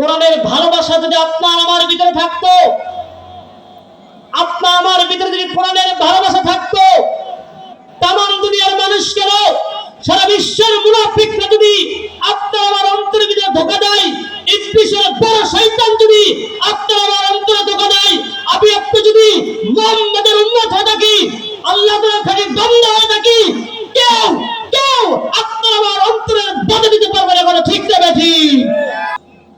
কোরআনের ভালোবাসা যদি আপনার আমার ভিতরে থাকতো আপনার আমার ভিতরে যদি কোরআনের ভালোবাসা থাকতো তাম দুনিয়ার মানুষ কেন সারা বিশ্বের মুনাফিকরা যদি আপনার আমার অন্তরের ভিতরে ধোকা দেয়, ইবলিসের বড় শয়তান যদি আপনার আমার অন্তরে ধোকা দেয়, আমি আপনি যদি মুহাম্মাদের উম্মত হয়ে থাকি, আল্লাহ তাআলা খালি বান্দা হয়ে থাকি, কেউ কেউ আপনার আমার অন্তরে বাধা দিতে পারবে না ঠিক না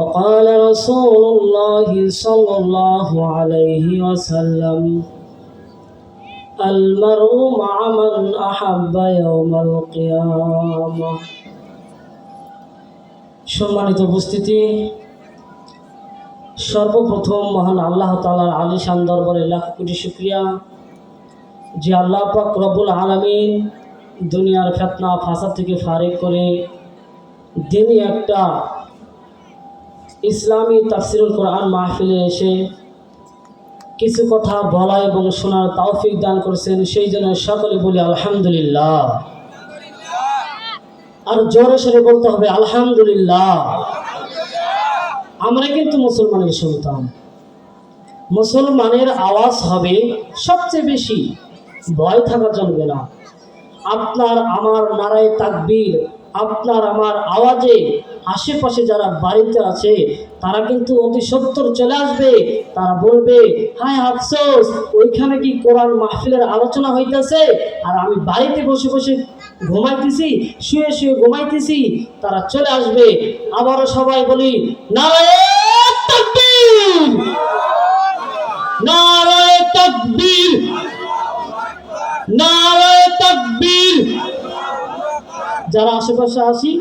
وقال رسول الله صلى الله عليه وسلم المرء مع من أحب يوم القيامة সম্মানিত উপস্থিতি সর্বপ্রথম মহান আল্লাহ তালার আলিশান দরবারে লাখ কোটি শুক্রিয়া যে আল্লাহ পাক রব্বুল আলমিন দুনিয়ার ফেতনা ফাসাদ থেকে ফারেক করে দিনই একটা ইসলামী তাফসিরুল কোরআন মাহফিলে এসে কিছু কথা বলা এবং শোনার তৌফিক দান করেছেন, সেই জন্য সকলে বলি আলহামদুলিল্লাহ। আর জোরে সরে বলতে হবে আলহামদুলিল্লাহ। আমরা কিন্তু মুসলমানের সন্তান। মুসলমানের আওয়াজ হবে সবচেয়ে বেশি, ভয় থাকা চলবে না। আপনার, আমার নারায় তাকবীর আপনার আমার আওয়াজে আশেপাশে যারা বাড়িতে আছে, তারা কিন্তু অতি সত্তর চলে আসবে। তারা বলবে হ্যাঁ আফসোস, ওইখানে কি কোরআন মাহফিলের আলোচনা হইতেছে? আর আমি বাড়িতে বসে বসে ঘুমাইতেছি, শুয়ে শুয়ে ঘুমাইতেছি। তারা চলে আসবে। আবারও সবাই বলি নারায় তাকবীর নারায় তাকবীর নারায় তাকবীর যারা আশেপাশে আসি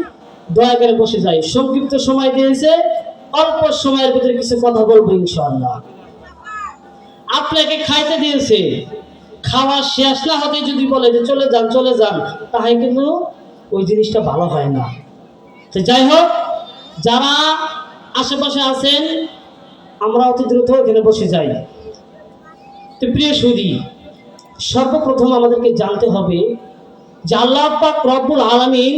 দয়া করে বসে যাই। সংক্ষিপ্ত সময় দিয়েছে, অল্প সময়ের ভিতরে কিছু কথা বলব ইনশাআল্লাহ। আপনাকে খাইতে দিয়েছে। খাওয়া শেষ না হতে যদি বলে যে চলে যান চলে যান, তাহলে কিন্তু ওই জিনিসটা ভালো হয় না। তো যাই হোক, যারা আশেপাশে আছেন, আমরা অতি দ্রুত এখানে বসে যাই। তো প্রিয় সুদী সর্বপ্রথম আমাদেরকে জানতে হবে যে আল্লাহ পাক রব্বুল আলামিন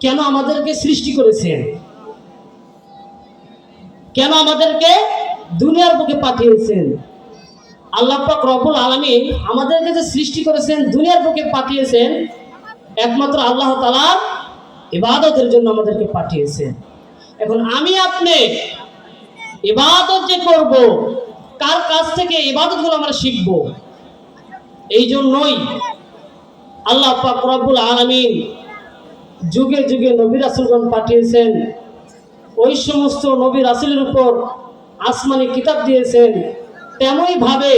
কেন আমাদেরকে সৃষ্টি করেছেন? কেন আমাদেরকে দুনিয়ার বুকে পাঠিয়েছেন? আল্লাহ পাক রব্বুল আলামিন আমাদেরকে যে সৃষ্টি করেছেন, দুনিয়ার বুকে পাঠিয়েছেন, একমাত্র আল্লাহ তাআলা ইবাদতের জন্য আমাদেরকে পাঠিয়েছেন। এখন আমি আপনি ইবাদত যে করব, কার কাছ থেকে ইবাদতগুলো আমরা শিখব? এই জন্যই আল্লাহ পাক রব্বুল আলামিন যুগে যুগে নবী রাসূলগণ পাঠিয়েছেন। ওই সমস্ত নবী রাসূলের উপর আসমানি কিতাব দিয়েছেন। তেমনই ভাবে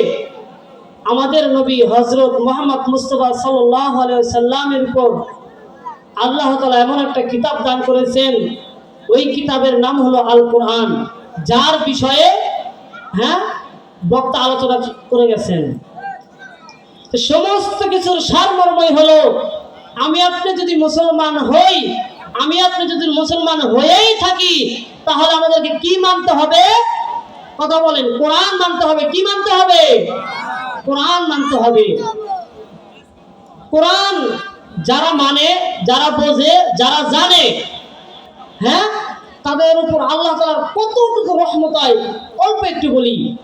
আমাদের নবী হজরত মোহাম্মদ মুস্তফা সাল্লাহ সাল্লামের উপর আল্লাহ তালা এমন একটা কিতাব দান করেছেন। ওই কিতাবের নাম হলো আল কোরআন যার বিষয়ে হ্যাঁ বক্তা আলোচনা করে গেছেন। সমস্ত কিছুর সারমর্মই হলো, আমি আপনি যদি মুসলমান হই, আমি আপনি যদি মুসলমান হয়েই থাকি, তাহলে আমাদেরকে কি মানতে হবে? কথা বলেন, কোরআন মানতে হবে, কি মানতে হবে? কোরআন মানতে হবে। কোরআন যারা মানে যারা বোঝে, যারা জানে হ্যাঁ? তাদের উপর আল্লাহ তালার কতটুকু রহমত হয়, অল্প একটু বলি।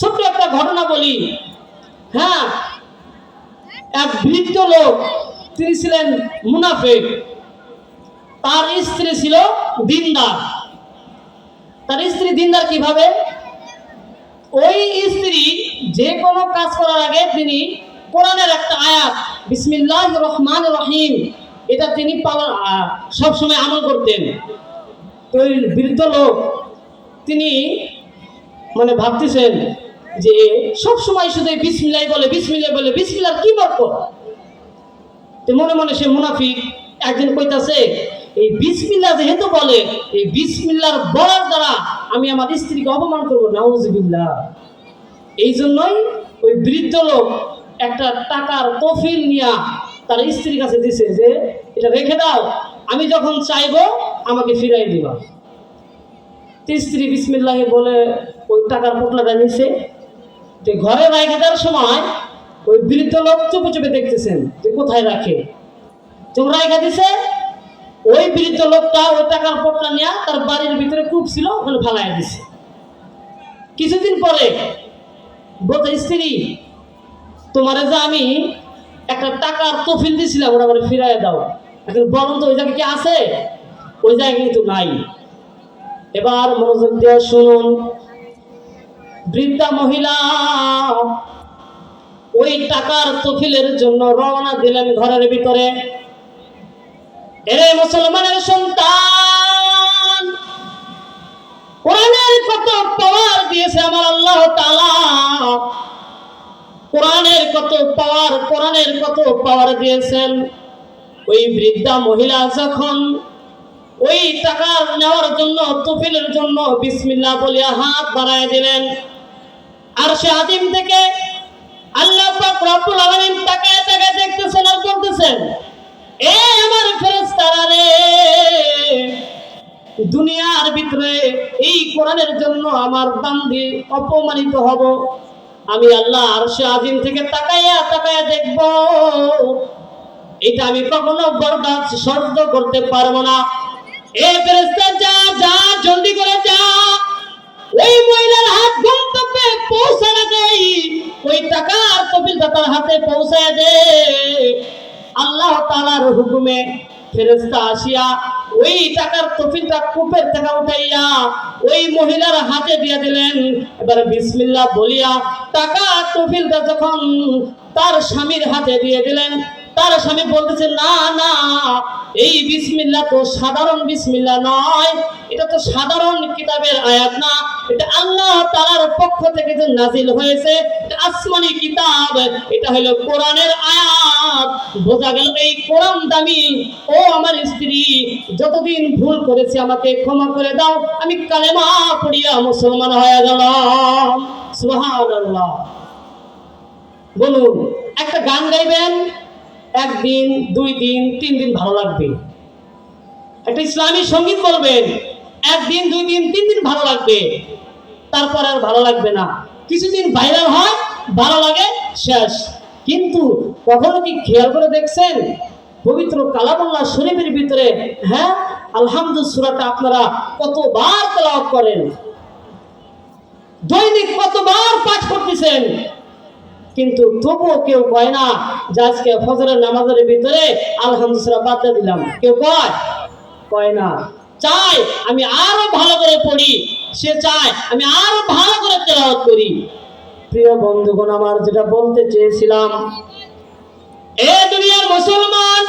ছোট্ট একটা ঘটনা বলি। হ্যাঁ এক বৃদ্ধ লোক, তিনি ছিলেন মুনাফেক। তার স্ত্রী ছিল দিনদার। তার স্ত্রী দিনদার কীভাবে? ওই স্ত্রী যে কোনো কাজ করার আগে তিনি কোরআনের একটা আয়াত বিসমিল্লাহ রহমান রহিম, এটা তিনি পালন সবসময় আমল করতেন। ওই বৃদ্ধ লোক, তিনি মানে ভাবতেছেন যে সব সময় শুধু এই বিসমিল্লাহ বলে বিসমিল্লাহ বলে বিসমিল্লার কি বরকত মনে মনে সে মুনাফিক একদিন কইতাছে, এই বিসমিল্লাহ যেহেতু বলে, এই বিসমিল্লার বলার দ্বারা আমি আমার স্ত্রীকে অপমান করব, নাউজুবিল্লাহ। এই জন্যই ওই বৃদ্ধ লোক একটা টাকার কফিল নিয়া তার স্ত্রীর কাছে দিছে যে, এটা রেখে দাও, আমি যখন চাইব আমাকে ফিরাই দিবা। স্ত্রী বিসমিল্লাহ বলে, ওই টাকার পোটলাটা নিছে। যে ঘরে রেখে দেওয়ার সময় ওই বৃদ্ধ লোক চুপে চুপে দেখতেছেন যে কোথায় রাখে। যখন রেখে দিছে? ওই বৃদ্ধ লোকটা ওই টাকার পোটলা নিয়ে তার বাড়ির ভিতরে কূপ ছিল, ওখানে ফালাই দিছে। কিছুদিন পরে বলতে স্ত্রী, তোমারে যে আমি একটা টাকার তফিল দিয়েছিলাম ওটা আমার ফিরাই দাও। এখন বলুন তো ওই জায়গায় কি আছে? ওই জায়গায় কিন্তু নাই। এবার মনোযোগ দিয়ে শুনুন বৃদ্ধা মহিলা, ওই টাকার তফিলের জন্য রওনা দিলেন ঘরের ভিতরে। এরে মুসলমানের সন্তান, কোরআনের কত পাওয়ার দিয়েছে আমার আল্লাহ তাআলা। কোরআনের কত পাওয়ার কোরআনের কত পাওয়ার দিয়েছেন। ওই বৃদ্ধা মহিলা যখন ওই টাকা নেওয়ার জন্য, তফিলের জন্য বিসমিল্লাহ বলিয়া হাত বাড়ায় দিলেন আর সে আদিম থেকে আল্লাহ তাকায় দেখতেছেন আর বলতেছেন এ আমার দুনিয়ার ভিতরে এই কোরআনের জন্য আমার বান্দি অপমানিত হব। আমি আল্লাহ আর সে আদিম থেকে তাকাইয়া তাকাইয়া দেখব। এটা আমি কখনো বরদাস্ত সহ্য করতে পারব না। এ ফেরেশতা যা যা, জলদি করে যা। ওই মহিলার হাত গন্তব্যে পৌঁছানো দেই ওই টাকার কপিলটা তার হাতে পৌঁছায় দে। আল্লাহ তাআলার হুকুমে ফেরেশতা আসিয়া ওই টাকার কপিলটা কূপের থেকে উঠাইয়া ওই মহিলার হাতে দিয়ে দিলেন। এবার বিসমিল্লাহ বলিয়া টাকা কপিলটা যখন তার স্বামীর হাতে দিয়ে দিলেন তার স্বামী বলতেছে, না না, এই বিসমিল্লাহ তো সাধারণ বিসমিল্লাহ নয়। এটা তো সাধারণ কিতাবের আয়াত না। এটা আল্লাহ তাআলার পক্ষ থেকে যে নাজিল হয়েছে আসমানি কিতাব, এটা হলো কোরআনের আয়াত। বোঝা গেল, এই কোরআন দামি। ও আমার স্ত্রী, যতদিন ভুল করেছি, আমাকে ক্ষমা করে দাও। আমি কালেমা পড়িয়া মুসলমান হয়ে গেলাম। সুবহানাল্লাহ। বলুন, একটা গান গাইবেন? একদিন, দুই দিন, তিন দিন ভালো লাগবে। একটা ইসলামী সংগীত বলবেন, একদিন, দুই দিন, তিন দিন ভালো লাগবে। তারপর আর ভালো লাগবে না। কিছুদিন ভাইরাল হয়, ভালো লাগে, শেষ। কিন্তু কখনো কি খেয়াল করে দেখছেন? পবিত্র কালামুল্লাহ শরীফের ভিতরে হ্যাঁ আলহামদুল সুরাটা আপনারা কতবার তেলাওয়াত করেন? দৈনিক কতবার পাঠ করতেছেন? কিন্তু তবুও কেউ কয় না যে আজকে ফজরের নামাজের ভিতরে আলহামদুলিল্লাহ বাদ দিয়ে দিলাম। কেউ কয়? কয় না। চাই আমি আরও ভালো করে পড়ি। সে চায় আমি আরও ভালো করে তেলাওয়াত করি। প্রিয় বন্ধুগণ, আমার যেটা বলতে চেয়েছিলাম, এ দুনিয়ার মুসলমান,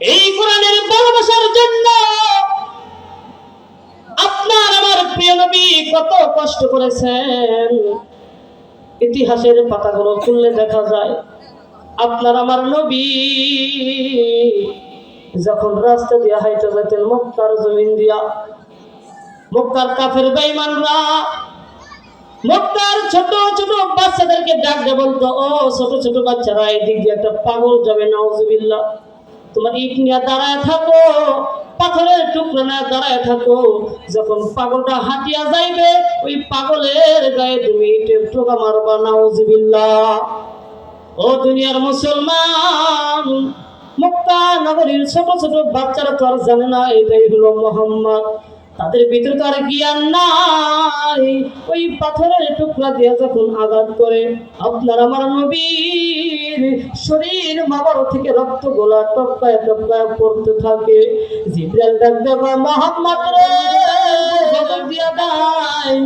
এই কোরআনের ভালোবাসার জন্য আপনার আমার প্রিয় নবী কত কষ্ট করেছেন। ইতিহাসের পাতাগুলো খুললে দেখা যায়, আপনার আমার নবী যখন রাস্তা দিয়ে হাইতে যেতেন মক্কার জমিন দিয়া, মক্কার কাফের বেঈমানরা মক্কার ছোট ছোট বাচ্চাদেরকে ডাক দিয়ে বলতো, ও ছোট ছোট বাচ্চারা এই দিক দিয়ে একটা পাগল যাবে, নাউজুবিল্লাহ। তোমার ইট নিয়ে দাঁড়ায় থাকো, পাথরের টুকরো নিয়ে দাঁড়ায় থাকো। যখন পাগলটা হাঁটিয়া যাইবে, ওই পাগলের গায়ে তুমি ইটের টোকা মারবা, নাউজুবিল্লাহ। ও দুনিয়ার মুসলমান মক্কা নগরীর ছোট ছোট বাচ্চারা তো আর জানে না, এটাই হলো মোহাম্মদ। তাদের ভিতরে তো আর জ্ঞান নাই। ওই পাথরের টুকরা দিয়ে যখন আঘাত করে, আপনার আমার নবীর শরীর মাবার থেকে রক্ত গোলা টপকায় টপকায় পড়তে থাকে। জিব্রাইল ডাক দেবা মোহাম্মদ রে দিয়া দেয়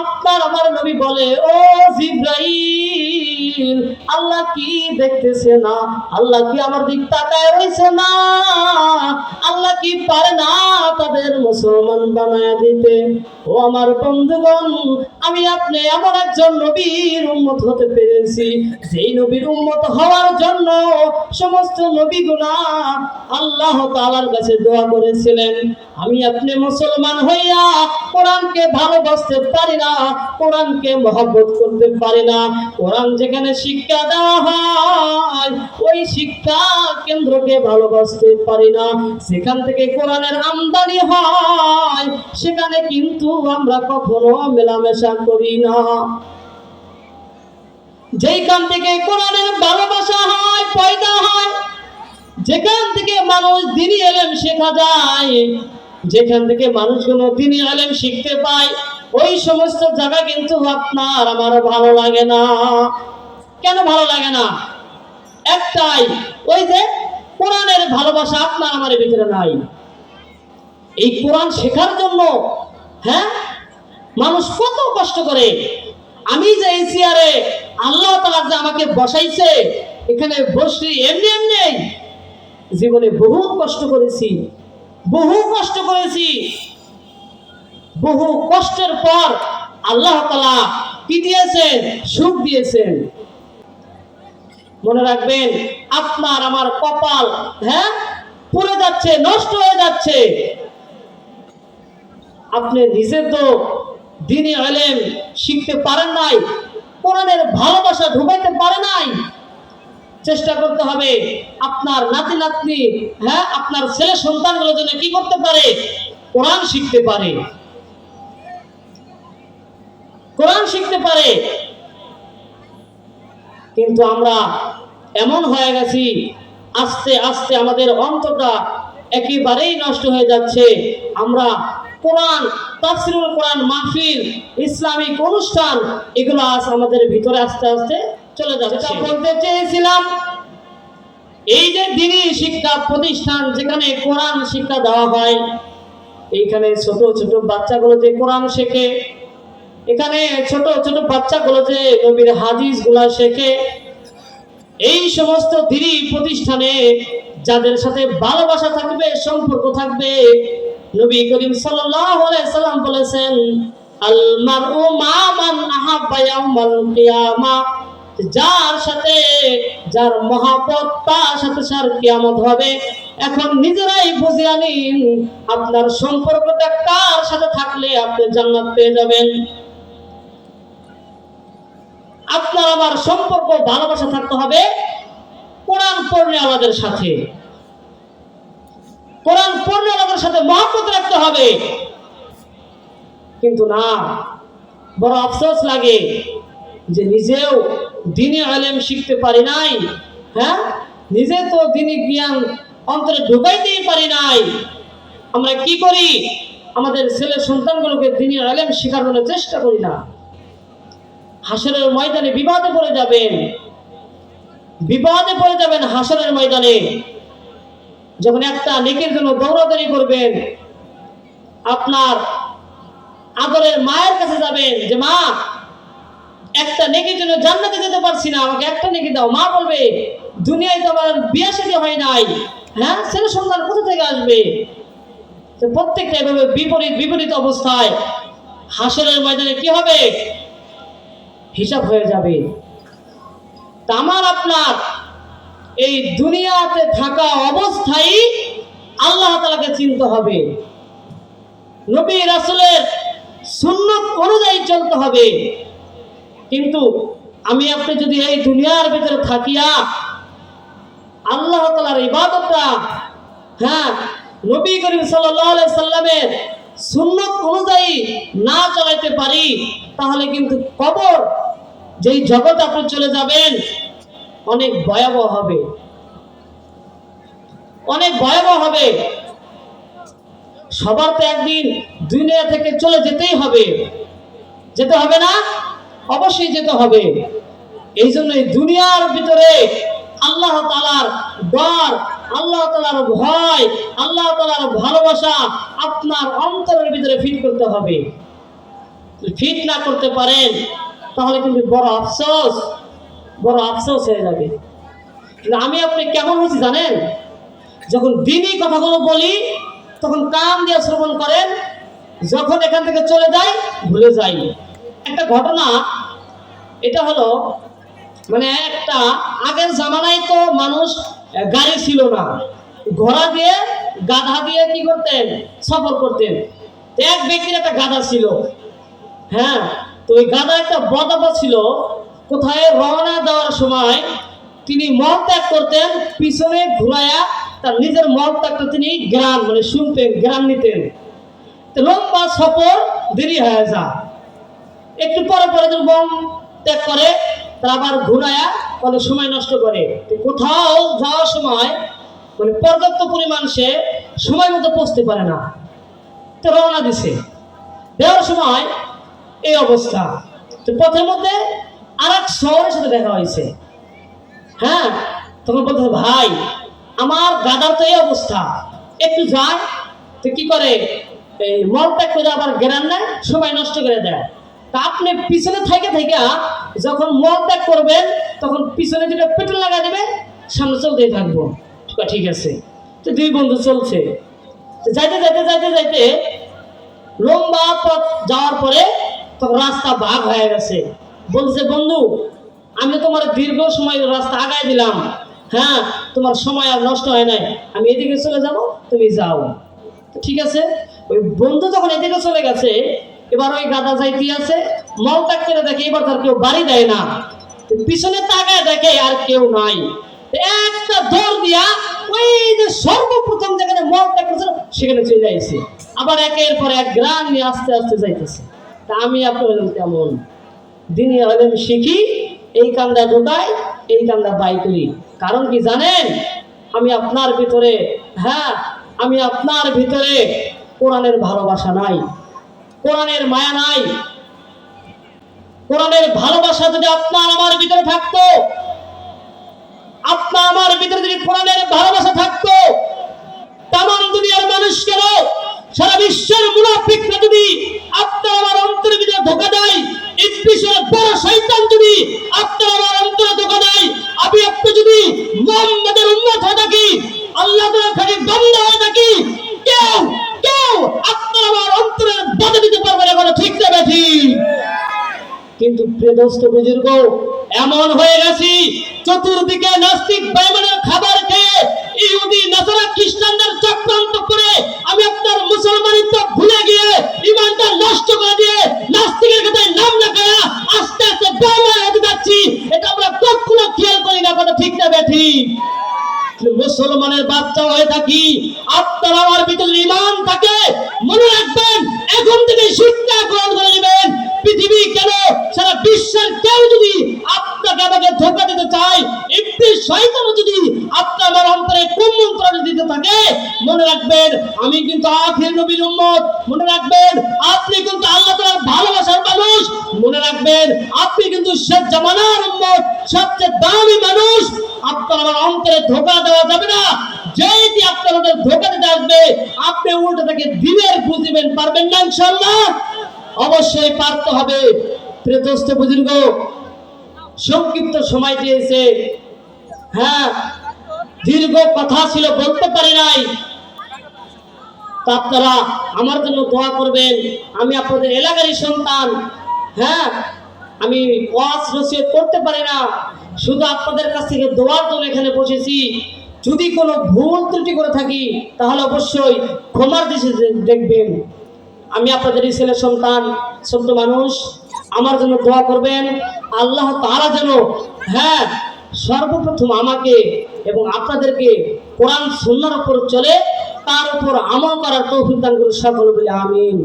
আপনার আমার নবী বলে, ও জিব্রাইল, আল্লাহ কি দেখতেছে না? আল্লাহ কি আমার দিক তাকায় রয়েছে না? আল্লাহ কি পারে না তাদের মুসলমান বানায় দিতে? ও আমার বন্ধুগণ, আমি আপনি এমন একজন নবীর উম্মত হতে পেরেছি, যেই নবীর উম্মত হওয়ার জন্য সমস্ত নবীগুলা আল্লাহ তাআলার কাছে দোয়া করেছিলেন। আমি আপনি মুসলমান হইয়া কোরআনকে ভালোবাসতে পারি না কোরআনকে মহব্বত করতে পারি না। কোরআন যেখানে শিক্ষা দেওয়া হয়, ওই শিক্ষা কেন্দ্রকে ভালোবাসতে পারি না। সেখান থেকে কোরআনের আমদানি হয়, সেখানে কিন্তু আমরা কখনো মেলামেশা করি না। যেইখান থেকে কোরআনের ভালোবাসা হয়, পয়দা হয়, যেখান থেকে মানুষ দিনই এলেম শেখা যায়, যেখান থেকে মানুষগুলো দিনই এলেম শিখতে পায় ওই সমস্ত জায়গা কিন্তু আপনার আমার ভালো লাগে না। কেন ভালো লাগে না? একটাই, ওই যে কোরআনের ভালোবাসা আপনার আমার ভিতরে নাই। এই কোরআন শেখার জন্য হ্যাঁ? মানুষ কত কষ্ট করে। আমি যে এই চেয়ারে আল্লাহ তালা যে আমাকে বসাইছে, এখানে বসছি, এমনি এমনি। জীবনে বহু কষ্ট করেছি বহু কষ্ট করেছি। বহু কষ্টের পর আল্লাহ তালা কি দিয়েছেন? সুখ দিয়েছেন। মনে রাখবেন, আপনার আমার কপাল হ্যাঁ? পুড়ে যাচ্ছে, নষ্ট হয়ে যাচ্ছে। আপনি নিজে তো দিনই আলেম শিখতে পারেন নাই, কোরআনের ভালোবাসা ঢুকাইতে পারে নাই। চেষ্টা করতে হবে, আপনার নাতি নাতনি হ্যাঁ? আপনার ছেলে সন্তানগুলো যেন কি করতে পারে? কোরআন শিখতে পারে। শিখতে পারে। কিন্তু আমরা এমন হয়ে গেছি আস্তে আস্তে আমাদের অন্তটা একেবারেই নষ্ট হয়ে যাচ্ছে। আমরা কোরআন তাফসিরুল কোরআন মাহফিল ইসলামিক অনুষ্ঠান এগুলো আজ আমাদের ভিতরে আস্তে আস্তে চলে যাচ্ছে। বলতে চেয়েছিলাম এই যে দিনই শিক্ষা প্রতিষ্ঠান যেখানে কোরআন শিক্ষা দেওয়া হয় এইখানে ছোট ছোট বাচ্চাগুলো যে কোরআন শেখে। এখানে ছোট ছোট বাচ্চাগুলো যে নবীর হাদিসগুলা শেখে, এই সমস্ত দিনই প্রতিষ্ঠানে যাদের সাথে ভালোবাসা থাকবে, সম্পর্ক থাকবে, নবী করিম সাল্লাম বলেছেন যার সাথে, যার মহাপত তার সাথে সার কিয়ামত হবে। এখন নিজেরাই বুঝিয়ে নিন আপনার সম্পর্কটা কার সাথে থাকলে আপনি জান্নাত পেয়ে যাবেন। আপনার আমার সম্পর্ক, ভালোবাসা থাকতে হবে কোরআন পড়লে আমাদের সাথে। কোরআন পড়লে আমাদের সাথে মহব্বত রাখতে হবে। কিন্তু না, বড় আফসোস লাগে যে নিজেও দিনে আলেম শিখতে পারি নাই হ্যাঁ? নিজে তো দিনী জ্ঞান অন্তরে ঢুকাইতেই পারি নাই। আমরা কি করি? আমাদের ছেলে সন্তানগুলোকে দিনী আলেম শেখানোর চেষ্টা করি না। হাসরের ময়দানে বিবাদে পড়ে যাবেন। বিবাদে পড়ে যাবেন হাসরের ময়দানে। যখন একটা নেকের জন্য দৌড়াদৌড়ি করবেন, আপনার আদরের মায়ের কাছে যাবেন যে, মা, একটা নেকির জন্য জান্নাতে যেতে পারছি না, আমাকে একটা নেকি দাও। মা বলবে, দুনিয়ায় তো আমার বিয়ে হয় নাই। হ্যাঁ ছেলে সন্তান কোথা থেকে আসবে? প্রত্যেকটা এভাবে বিপরীত বিপরীত অবস্থায় হাসরের ময়দানে কি হবে? হিসাব হয়ে যাবে। আমার আপনার, এই দুনিয়াতে থাকা অবস্থায় আল্লাহ তালাকে চিনতে হবে। নবী রাসুলের সুন্নত অনুযায়ী চলতে হবে। কিন্তু আমি আপনি যদি এই দুনিয়ার ভিতরে থাকিয়া আল্লাহ তালার ইবাদতটা হ্যাঁ নবী করিম সাল্লাল্লাহু সাল্লামের সুন্নত অনুযায়ী না চালাইতে পারি, তাহলে কিন্তু কবর, যেই জগৎ আপনি চলে যাবেন, অনেক ভয়াবহ হবে। অনেক ভয়াবহ হবে। সবার তো একদিন দুনিয়া থেকে চলে যেতেই হবে। যেতে হবে না? অবশ্যই যেতে হবে। এই জন্য দুনিয়ার ভিতরে আল্লাহ তালার ডর, আল্লাহ তালার ভয়, আল্লাহ তালার ভালোবাসা আপনার অন্তরের ভিতরে ফিট করতে হবে। ফিট না করতে পারেন, তাহলে কিন্তু বড় আফসোস বড় আফসোস হয়ে যাবে। আমি আপনি কেমন হয়েছি জানেন? যখন দিনই কথাগুলো বলি, তখন কান দিয়ে শ্রবণ করেন, যখন এখান থেকে চলে যায় ভুলে যাই। একটা ঘটনা, এটা হলো মানে একটা আগের জামানায় তো মানুষ গাড়ি ছিল না। ঘোড়া দিয়ে, গাধা দিয়ে কি করতেন? সফর করতেন। এক ব্যক্তির একটা গাধা ছিল। হ্যাঁ তো ওই গাধা একটা বদাপা ছিল। কোথায়? রওনা দেওয়ার সময় তিনি মল ত্যাগ করতেন, পিছনে ঘুরায়া তার নিজের মল ত্যাগটা তিনি গ্রাম মানে শুনতেন গ্রাম নিতেন। লম্বা সফর, দেরি হয়ে যায়। একটু পরে পরে যখন ত্যাগ করে, তার আবার ঘুরায়া মানে সময় নষ্ট করে। কোথাও যাওয়ার সময় মানে পর্যাপ্ত পরিমাণ সে সময় মতো পৌঁছতে পারে না। তো রওনা দিছে। দেওয়ার সময় এই অবস্থা। তো পথের মধ্যে আর এক শহরের সাথে দেখা হয়েছে। হ্যাঁ তখন বলতে ভাই, আমার দাদার তো এই অবস্থা। একটু যায়, তো কি করে? এই মল ত্যাগ করে আবার গেরান নেয় সময় নষ্ট করে দেয়। তা আপনি পিছনে থেকে থেকে যখন মল ত্যাগ করবেন, তখন পিছনে যেটা পেট্রোল লাগা দেবে, সামনে চলতেই থাকব। ঠিক আছে তো দুই বন্ধু চলছে। যাইতে যাইতে যাইতে যাইতে লম্বা পথ যাওয়ার পরে তখন রাস্তা ভাগ হয়ে গেছে। বলছে, বন্ধু, আমি তোমার দীর্ঘ সময় রাস্তা আগায় দিলাম। হ্যাঁ তোমার সময় আর নষ্ট হয় নাই। আমি এদিকে চলে যাব, তুমি যাও। ঠিক আছে, ওই বন্ধু যখন এদিকে চলে গেছে, এবার ওই গাদা যাইতে আছে, মল ত্যাগ করে দেখে এবার তার কেউ বাড়ি দেয় না। পিছনে তাকায় দেখে আর কেউ নাই। একটা দৌড় দিয়া ওই যে সর্বপ্রথম যেখানে মল ত্যাগ করেছিল, সেখানে চলে আইছে। আবার একের পর এক গ্রাম নিয়ে আস্তে আস্তে যাইতেছে। তা আমি আপনার হলাম তেমন দিনই হলেন শিখি, এই কান্দা ঢোকাই এই কান্দা বাই করি। কারণ কি জানেন? আমি আপনার ভিতরে হ্যাঁ আমি আপনার ভিতরে কোরআনের ভালোবাসা নাই। কোরআনের মায়া নাই। কোরআনের ভালোবাসা যদি আপনার আমার ভিতরে থাকতো, আপনার আমার ভিতরে যদি কোরআনের ভালোবাসা থাকতো তাম দুনিয়ার মানুষ কেন সারা বিশ্বের মুনাফিকরা যদি আপনার আমার অন্তরে যদি ধোকা দেয়, ইবলিসের বড় শয়তান যদি আপনার আমার অন্তরে ধোকা দেয়, আমি আপনি যদি মুহাম্মাদের উম্মত হয়ে থাকি, আল্লাহ তাআলা খালি বান্দা হয়ে থাকি, কেউ কেউ আপনার আমার অন্তরে বাধা দিতে পারবে না ঠিক না ঠিক বুজুর্গ, এমন হয়ে গেছি, চতুর্দিকে নাস্তিক খাবার খেয়ে ইহুদি নাসারা খ্রিস্টানদের চক্রান্ত করে আমি আপনার মুসলমানিত্ব ভুলে গিয়ে ইমানটা নষ্ট করে দিয়ে নাস্তিকের কাছে নাম লেখায়া আস্তে আস্তে যাচ্ছি। এটা আমরা কখনো খেয়াল করি না, কথা ঠিক না মুসলমানের বাচ্চা হয়ে থাকি, আপনার আমার ভিতরে ইমান থাকে, মনে রাখবেন, এখন থেকে শিক্ষা গ্রহণ করে পৃথিবী কেন? সারা বিশ্বের কেউ যদি আপনাকে আমাকে ধোকা দিতে চায়, একটি শয়তান যদি আপনার আমার অন্তরে কুমন্ত্রণ দিতে থাকে, মনে রাখবেন, আমি কিন্তু আখির নবীর উম্মত। মনে রাখবেন, আপনি কিন্তু আল্লাহ তাআলার ভালোবাসার মানুষ। মনে রাখবেন, আপনি কিন্তু শেখ জামানার উম্মত, সবচেয়ে দামি মানুষ। আপনার আমার অন্তরে ধোকা দেওয়া যাবে না। যেই আপনার ওদের ধোকা দিতে আসবে, আপনি উল্টো থেকে দিনের বুঝিবেন, পারবেন না ইনশাল্লাহ অবশ্যই পারতে হবে। প্রিয়দস্ত বুজুর্গ, সংক্ষিপ্ত সময় দিয়েছে হ্যাঁ দীর্ঘ কথা ছিল, বলতে পারি নাই। আপনারা আমার জন্য দোয়া করবেন। আমি আপনাদের এলাকারই সন্তান হ্যাঁ আমি ওয়াজ রসিয়ত করতে পারি না। শুধু আপনাদের কাছ থেকে দোয়ার জন্য এখানে বসেছি। যদি কোনো ভুল ত্রুটি করে থাকি, তাহলে অবশ্যই ক্ষমার দেশে দেখবেন। আমি আপনাদেরই ছেলে সন্তান ছোট্ট মানুষ, আমার জন্য দোয়া করবেন। আল্লাহ তারা যেন হ্যাঁ সর্বপ্রথম আমাকে এবং আপনাদেরকে কোরআন সুন্নার উপর চলে, তার উপর আমল করার তৌফিক দান করে সকল বলে আমিন।